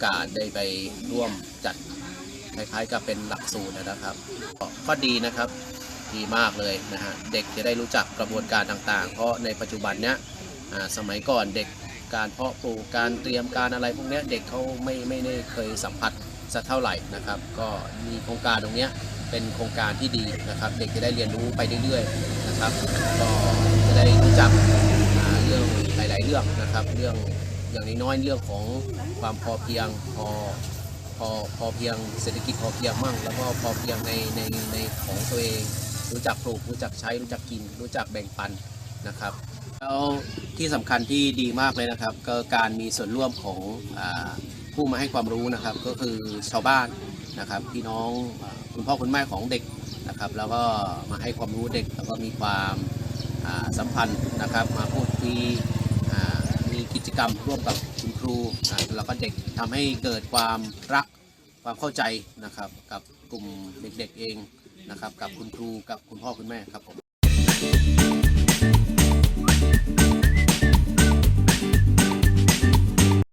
อกาสได้ไปร่วมจัดคล้ายๆกับเป็นหลักสูตรนะครับก็ดีนะครับดีมากเลยนะฮะเด็กจะได้รู้จักกระบวนการต่างๆ เพราะในปัจจุบันเนี้ยสมัยก่อนเด็กการเพาะปลูกการเตรียมการอะไรพวกเนี้ยเด็กเขาไม่ไม่ได้เคยสัมผัสสักเท่าไหร่นะครับ ก็มีโครงการตรงเนี้ยเป็นโครงการที่ดีนะครับ เด็กจะได้เรียนรู้ไปเรื่อยๆนะครับก็จะได้รู้จักเรื่องหลายๆเรื่องนะครับ เรื่อง อย่างน้อยๆเรื่องของความพอเพียงพอพอพอเพียงเศรษฐกิจพอเพียงมั่ง แล้วก็พอเพียงในในในของตัวเอง รู้จักปลูกรู้จักใช้รู้จักกิน รู้จักแบ่งปันนะครับแล้วที่สำคัญที่ดีมากเลยนะครับ ก็การมีส่วนร่วมของอผู้มาให้ความรู้นะครับ ก็คือชาวบ้านนะครับพี่น้องอคุณพ่อคุณแม่ของเด็กนะครับ แล้วก็มาให้ความรู้เด็กแล้วก็มีความสัมพันธ์นะครับ มาพูดคุย จกรรมร่วมกับคุณครูอ่าแล้วก็เด็กทำให้เกิดความรักความเข้าใจนะครับ กับกลุ่มเด็กๆเองนะครับ กับคุณครูกับคุณพ่อคุณแม่ครับผม